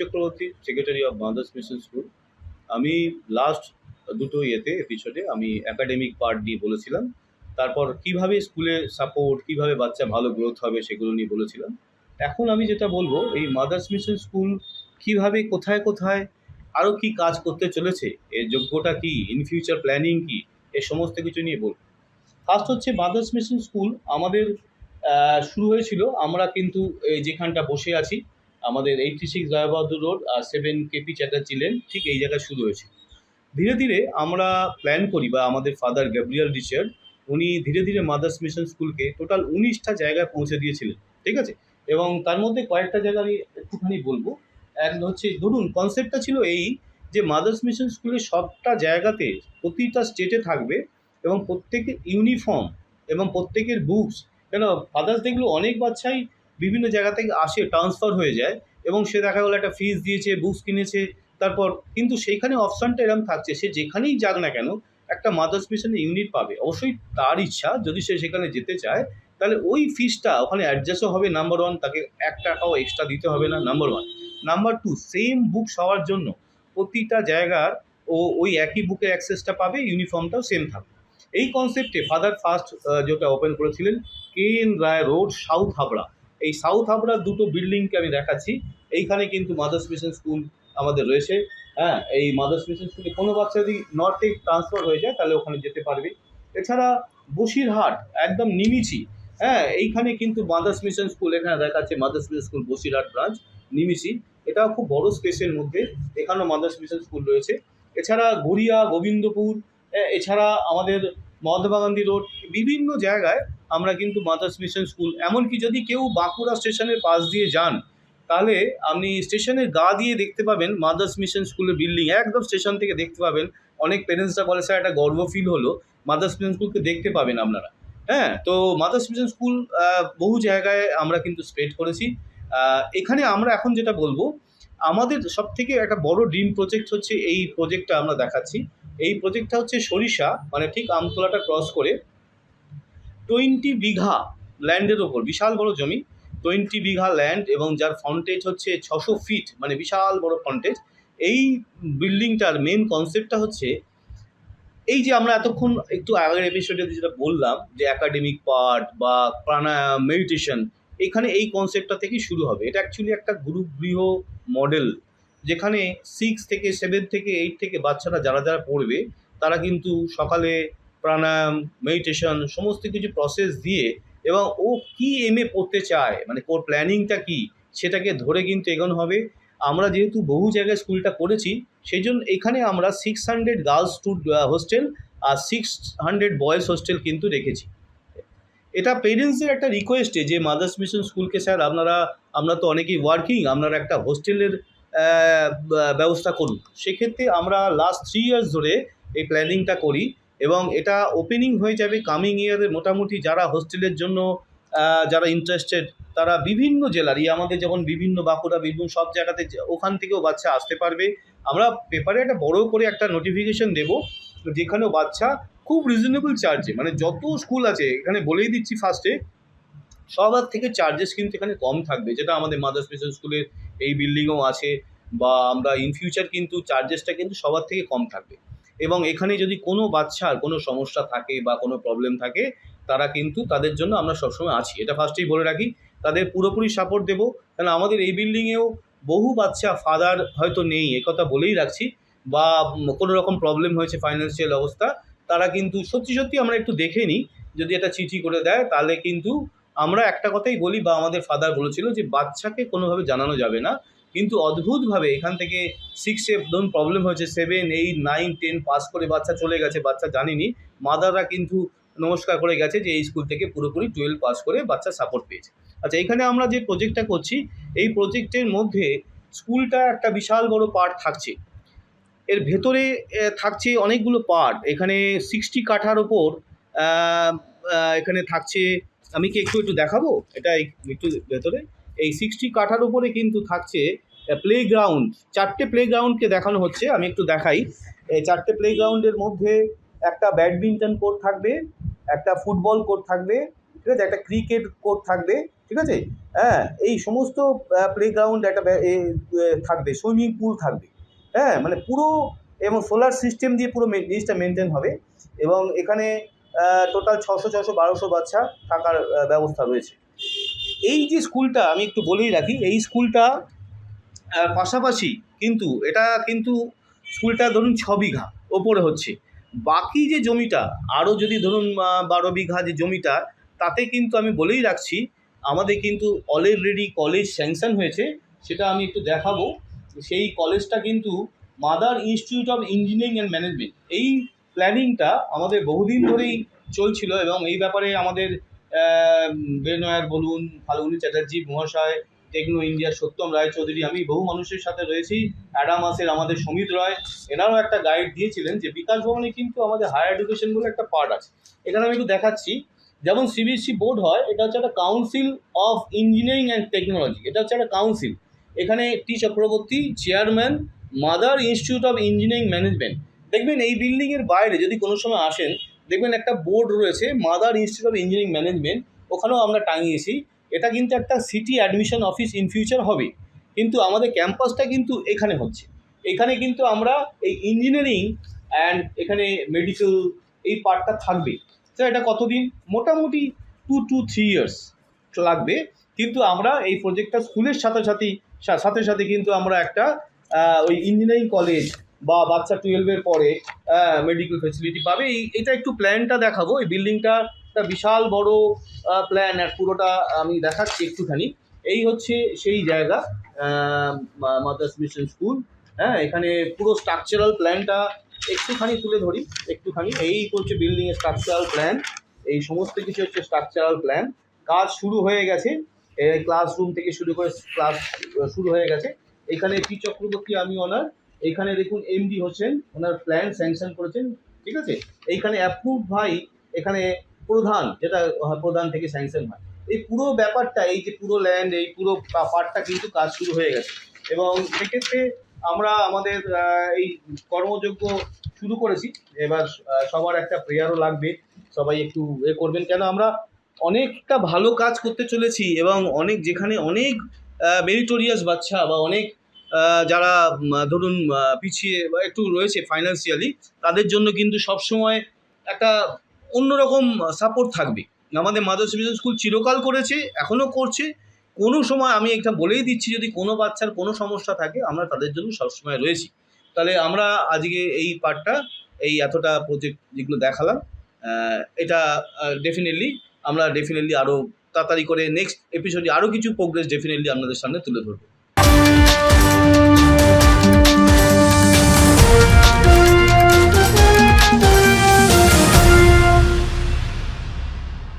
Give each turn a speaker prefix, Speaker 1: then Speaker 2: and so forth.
Speaker 1: Chakraborty secretary of mother's mission school আমি last দুটো ইয়েতে এপিসোডে আমি একাডেমিক পার্ট নিয়ে বলেছিলাম। তারপর কীভাবে স্কুলে সাপোর্ট কীভাবে বাচ্চা ভালো গ্রোথ হবে সেগুলো নিয়ে বলেছিলাম। এখন আমি যেটা বলব, এই মাদার্স মিশন স্কুল কীভাবে, কোথায় কোথায় আরও কি কাজ করতে চলেছে, এর যোগ্যটা কি ইন ফিউচার প্ল্যানিং কি, এ সমস্ত কিছু নিয়ে বলব। ফার্স্ট হচ্ছে মাদার্স মিশন স্কুল আমাদের শুরু হয়েছিল, আমরা কিন্তু এই যেখানটা বসে আছি আমাদের এইটটি সিক্স দয়াবাহাদুর রোড আর সেভেন কেপি চ্যাটার্জি লেন, ঠিক এই জায়গায় শুরু হয়েছে। ধীরে ধীরে আমরা প্ল্যান করি বা আমাদের ফাদার গ্যাব্রিয়াল রিচার্ড উনি ধীরে ধীরে মাদার্স মিশন স্কুলকে টোটাল উনিশটা জায়গায় পৌঁছে দিয়েছিলেন, ঠিক আছে? এবং তার মধ্যে কয়েকটা জায়গা আমি একটুখানি বলব। এক হচ্ছে, ধরুন কনসেপ্টটা ছিল এই যে মাদার্স মিশন স্কুলের সবটা জায়গাতে প্রতিটা স্টেটে থাকবে এবং প্রত্যেকের ইউনিফর্ম এবং প্রত্যেকের বুকস কেন? ফাদার্স দেখল অনেক বাচ্চাই বিভিন্ন জায়গা থেকে আসে ট্রান্সফার হয়ে যায় এবং সে দেখা গেলো একটা ফিজ দিয়েছে বুকস কিনেছে, তারপর কিন্তু সেইখানে অপশানটা এরকম থাকছে, সে যেখানেই যাক না কেন একটা মাদার্স মিশনে ইউনিট পাবে। অবশ্যই তার ইচ্ছা, যদি সে সেখানে যেতে চায়, তাহলে ওই ফিসটা ওখানে অ্যাডজাস্টও হবে নাম্বার ওয়ান তাকে এক টাকাও এক্সট্রা দিতে হবে না number one number two same book সবার জন্য, প্রতিটা জায়গার ও ওই একই বুকের অ্যাক্সেসটা পাবে ইউনিফর্মটাও সেম থাকবে। এই কনসেপ্টে ফাদার ফার্স্ট যেটা ওপেন করেছিলেন K N Roy road south Habra এই সাউথ হাবড়ার দুটো বিল্ডিংকে আমি দেখাচ্ছি। এইখানে কিন্তু মাদার্স মিশন স্কুল আমাদের রয়েছে। হ্যাঁ এই মাদার্স মিশন স্কুলে কোনো বাচ্চা যদি নর্থে ট্রান্সফার হয়ে যায়, তাহলে ওখানে যেতে পারবে। এছাড়া বসিরহাট একদম নিমিচি। হ্যাঁ এইখানে কিন্তু মাদার্স মিশন স্কুল এখানে দেখাচ্ছে mother's mission school Basirhat branch নিমিচি। এটাও খুব বড় স্পেসের মধ্যে। এখানেও মাদার্স মিশন স্কুল রয়েছে। এছাড়া গড়িয়া, গোবিন্দপুর এছাড়া আমাদের মহাত্মা গান্ধী রোড বিভিন্ন জায়গায় আমরা কিন্তু মাদার্স মিশন স্কুল। এমনকি যদি কেউ বাঁকুড়া স্টেশনের পাশ দিয়ে যান, তাহলে আপনি স্টেশনের গা দিয়ে দেখতে পাবেন মাদার্স মিশন স্কুলের বিল্ডিং। একদম স্টেশন থেকে দেখতে পাবেন। অনেক প্যারেন্টসরা বলে, স্যার, একটা গর্ব ফিল হলো। মাদার্স মিশন স্কুলকে দেখতে পাবেন আপনারা। হ্যাঁ তো মাদার্স মিশন স্কুল বহু জায়গায় আমরা কিন্তু স্প্রেড করেছি। এখানে আমরা এখন যেটা বলব, আমাদের সব থেকে একটা বড় ড্রিম প্রজেক্ট হচ্ছে এই প্রজেক্টটা আমরা দেখাচ্ছি। এই প্রজেক্টটা হচ্ছে সরিষা মানে ঠিক আমতলাটা ক্রস করে টোয়েন্টি বিঘা ল্যান্ডের ওপর, বিশাল বড় জমি, টোয়েন্টি বিঘা ল্যান্ড এবং যার ফ্রন্টেজ হচ্ছে ছশো ফিট মানে বিশাল বড় ফ্রন্টেজ এই বিল্ডিংটার মেন কনসেপ্টটা হচ্ছে, এই যে আমরা এতক্ষণ একটু আগের এপিসোডে যেটা বললাম, যে একাডেমিক পার্ট বা প্রাণায়াম মেডিটেশন এখানে এই কনসেপ্টটা থেকেই শুরু হবে। এটা অ্যাকচুয়ালি একটা গুরুগৃহ মডেল যেখানে সিক্স থেকে সেভেন থেকে এইট থেকে বাচ্চারা যারা যারা পড়বে, তারা কিন্তু সকালে প্রাণায়াম মেডিটেশন সমস্ত কিছু প্রসেস দিয়ে এবং ও কি এম এ পড়তে চায় মানে ওর প্ল্যানিংটা কি, সেটাকে ধরে কিন্তু এগোনো হবে। আমরা যেহেতু বহু জায়গায় স্কুলটা করেছি সেই জন্য এখানে আমরা six hundred girls two hostel আর সিক্স হান্ড্রেড বয়েজ হোস্টেল কিন্তু রেখেছি। এটা পেরেন্টসদের একটা রিকোয়েস্টে যে মাদার্স মিশন স্কুলকে স্যার আপনারা, আমরা তো অনেকেই ওয়ার্কিং আপনারা একটা হোস্টেলের ব্যবস্থা করুন। সেক্ষেত্রে আমরা লাস্ট থ্রি ইয়ার্স ধরে এই প্ল্যানিংটা করি। এবং এটা ওপেনিং হয়ে যাবে কামিং ইয়ারে মোটামুটি যারা হোস্টেলের জন্য যারা ইন্টারেস্টেড তারা বিভিন্ন জেলারই আমাদের যেমন বিভিন্ন বাঁকুড়া, বীরভূম সব জায়গাতে ওখান থেকেও বাচ্চা আসতে পারবে। আমরা পেপারে একটা বড় করে একটা নোটিফিকেশন দেবো যেখানেও বাচ্চা খুব রিজনেবল চার্জে মানে যত স্কুল আছে, এখানে বলেই দিচ্ছি ফার্স্টে সবার থেকে চার্জেস কিন্তু এখানে কম থাকবে। যেটা আমাদের মাদার্স মিশন স্কুলের এই বিল্ডিংও আছে, বা আমরা ইন ফিউচার কিন্তু চার্জেসটা কিন্তু সবার থেকে কম থাকবে। এবং এখানে যদি কোনো বাচ্চার কোনো সমস্যা থাকে বা কোনো প্রবলেম থাকে, তারা কিন্তু তাদের জন্য আমরা সবসময় আছি। এটা ফার্স্টেই বলে রাখি। তাদের পুরোপুরি সাপোর্ট দেবো। কারণ আমাদের এই বিল্ডিংয়েও বহু বাচ্চা ফাদার হয়তো নেই একথা বলেই রাখছি। বা কোনো রকম প্রবলেম হয়েছে ফাইন্যান্সিয়াল অবস্থা, তারা কিন্তু সত্যি সত্যি আমরা একটু দেখে নিই। যদি একটা চিঠি করে দেয়, তাহলে কিন্তু আমরা একটা কথাই বলি বা আমাদের ফাদার বলেছিল যে, বাচ্চাকে কোনোভাবে জানানো যাবে না। কিন্তু অদ্ভুতভাবে এখান থেকে সিক্সে ধরুন প্রবলেম হয়েছে seven eight nine ten pass করে বাচ্চা চলে গেছে, বাচ্চা জানিনি। মাদাররা কিন্তু নমস্কার করে গেছে যে এই স্কুল থেকে পুরোপুরি টুয়েলভ পাস করে বাচ্চা সাপোর্ট পেয়েছে। আচ্ছা এখানে আমরা যে প্রজেক্টটা করছি, এই প্রজেক্টের মধ্যে স্কুলটা একটা বিশাল বড় পার্ট থাকছে। এর ভেতরে থাকছে অনেকগুলো পার্ট এখানে সিক্সটি কাঠার ওপর এখানে থাকছে, আমি কি একটু একটু দেখাবো? এটা একটু ভেতরে। এই সিক্সটি কাঠার উপরে কিন্তু থাকছে প্লে গ্রাউন্ড চারটে প্লে গ্রাউন্ডকে দেখানো হচ্ছে, আমি একটু দেখাই। এই চারটে প্লে গ্রাউন্ডের মধ্যে একটা ব্যাডমিন্টন কোর্ট থাকবে, একটা ফুটবল কোর্ট থাকবে, ঠিক আছে? একটা ক্রিকেট কোর্ট থাকবে, ঠিক আছে? হ্যাঁ এই সমস্ত প্লেগ্রাউন্ড একটা থাকবে সুইমিং পুল থাকবে। হ্যাঁ মানে পুরো, এবং সোলার সিস্টেম দিয়ে পুরো জিনিসটা মেনটেন হবে। এবং এখানে টোটাল ছশো ছশো, বারোশো বাচ্চা থাকার ব্যবস্থা রয়েছে। এই যে স্কুলটা আমি একটু বলেই রাখি, এই স্কুলটা পাশাপাশি কিন্তু এটা কিন্তু স্কুলটা ধরুন ছ বিঘা ওপরে হচ্ছে। বাকি যে জমিটা, আরও যদি ধরুন বারো বিঘা যে জমিটা, তাতে কিন্তু আমি বলেই রাখছি, আমাদের কিন্তু অলরেডি কলেজ স্যাংশন হয়েছে, সেটা আমি একটু দেখাবো। সেই কলেজটা কিন্তু mother institute of engineering and management এই প্ল্যানিংটা আমাদের বহুদিন ধরেই চলছিল এবং এই ব্যাপারে আমাদের বেনয়ার বলুন, ফাল্গুনি চ্যাটার্জি, মহাশয়, টেকনো ইন্ডিয়ার সত্যম রায়চৌধুরী আমি বহু মানুষের সাথে রয়েছি। অ্যাডাম অ্যাডামাসের আমাদের সমিত রয়, এনারও একটা গাইড দিয়েছিলেন যে বিকাশ ভবনে কিন্তু আমাদের হায়ার এডুকেশন বলে একটা পার্ট আছে। এখানে আমি একটু দেখাচ্ছি, যেমন সিবিএসসি বোর্ড হয়, এটা হচ্ছে একটা council of engineering and technology এটা হচ্ছে একটা কাউন্সিল এখানে T Chakraborty chairman mother institute of engineering management দেখবেন এই বিল্ডিংয়ের বাইরে যদি কোনো সময় আসেন দেখবেন একটা বোর্ড রয়েছে mother institute of engineering management ওখানেও আমরা টাঙিয়েছি। এটা কিন্তু একটা city admission office in future হবে। কিন্তু আমাদের ক্যাম্পাসটা কিন্তু এখানে হচ্ছে। এখানে কিন্তু আমরা এই ইঞ্জিনিয়ারিং অ্যান্ড এখানে মেডিকেল এই পার্টটা থাকবে। তো এটা কতদিন? মোটামুটি টু টু থ্রি ইয়ার্স লাগবে। কিন্তু আমরা এই প্রজেক্টটা স্কুলের সাথে সাথে সাথে সাথে কিন্তু আমরা একটা ওই ইঞ্জিনিয়ারিং কলেজ বা বাচ্চা টুয়েলভের পরে মেডিকেল ফেসিলিটি পাবে। এই, এটা একটু প্ল্যানটা দেখাবো। এই বিল্ডিংটা একটা বিশাল বড় প্ল্যান আর পুরোটা আমি দেখাচ্ছি একটুখানি। এই হচ্ছে সেই জায়গা মাদ্রাস মিশন স্কুল হ্যাঁ এখানে পুরো স্ট্রাকচারাল প্ল্যানটা একটুখানি তুলে ধরি, একটুখানি। এই হচ্ছে বিল্ডিংয়ের স্ট্রাকচারাল প্ল্যান এই সমস্ত কিছু হচ্ছে স্ট্রাকচারাল প্ল্যান কাজ শুরু হয়ে গেছে। ক্লাসরুম থেকে শুরু করে ক্লাস শুরু হয়ে গেছে। এখানে পি চক্রবর্তী আমি ওনার এখানে দেখুন এমডি হোসেন, ওনার প্ল্যান স্যাংশন করেছেন, ঠিক আছে? এইখানে অ্যাপ্রুভ ভাই, এখানে প্রধান, যেটা প্রধান থেকে স্যাংশন হয়। এই পুরো ব্যাপারটা, এই যে পুরো ল্যান্ড এই পুরো পার্টটা কিন্তু কাজ শুরু হয়ে গেছে। এবং সেক্ষেত্রে আমরা আমাদের এই কর্মযোগ্য শুরু করেছি। এবার সবার একটা প্রেয়ারও লাগবে। সবাই একটু এ করবেন। কেন, আমরা অনেকটা ভালো কাজ করতে চলেছি এবং অনেক, যেখানে অনেক মেরিটোরিয়াস বাচ্চা বা অনেক যারা ধরুন পিছিয়ে বা একটু রয়েছে ফাইন্যান্সিয়ালি তাদের জন্য কিন্তু সবসময় একটা অন্যরকম সাপোর্ট থাকবে। আমাদের মাদার্স মিশন স্কুল চিরকাল করেছে, এখনও করছে। কোনো সময় আমি একটা বলেই দিচ্ছি, যদি কোনো বাচ্চার কোনো সমস্যা থাকে, আমরা তাদের জন্য সবসময় রয়েছি। তাহলে আমরা আজকে এই পার্টটা এই এতটা প্রজেক্ট যেগুলো দেখালাম এটা ডেফিনেটলি আমরা ডেফিনেটলি আরও তাড়াতাড়ি করে নেক্সট এপিসোডে আরও কিছু প্রোগ্রেস ডেফিনেটলি আপনাদের সামনে তুলে ধরবো।